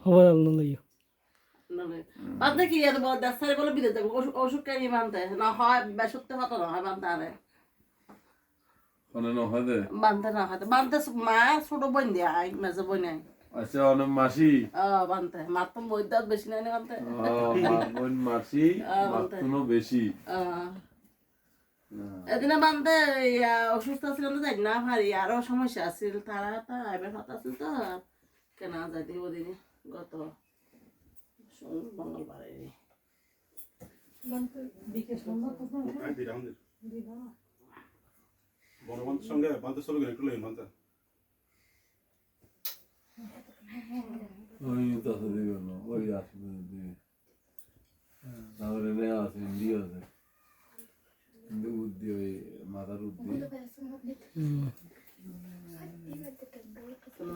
খবর আলো লইও নালে কি এত বড় দাসারে বলে বিদে দেবো ওষুধ কেন বানতে না হয় বেসুতে হতো না হয় বানতে আরে মানে নহয় বানতে না হয় বানতে মা ছোট বোন দিয়ে আই মেজে বোন আই। আচ্ছা অনেক মাসি। বানতে মার তো বই দাঁত বেশি নাই বানতে আহ, মাসি মাতুনো বেশি। এদিনে বানতে অসুস্থ ছিল না যাই না ভারি আরও সমস্যা আছিল তারা তা আইবার আছিল তো। কেন যাইতে ওদিনে গত মঙ্গলবারে সঙ্গে বান্ধব চলে গেলে একটু লেগে বান্ধব ওই তো আছে দিবে না ওই আসবে দিবে তারপরে নে আছে হিন্দি আছে। হিন্দি উদ্দি ওই মাথার উদ্দি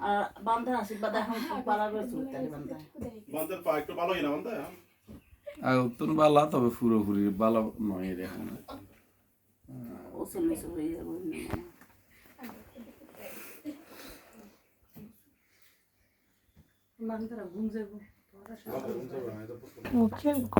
আর বান্ধের আশীর্বাদ এখন খুব পালা করে চলতে বানতে পা একটু ভালোই না বান্ধব আর উত্তন বালা তবে পুরোপুরি বালা নয় রে এখন ও হয়ে যাবে যাব ওকে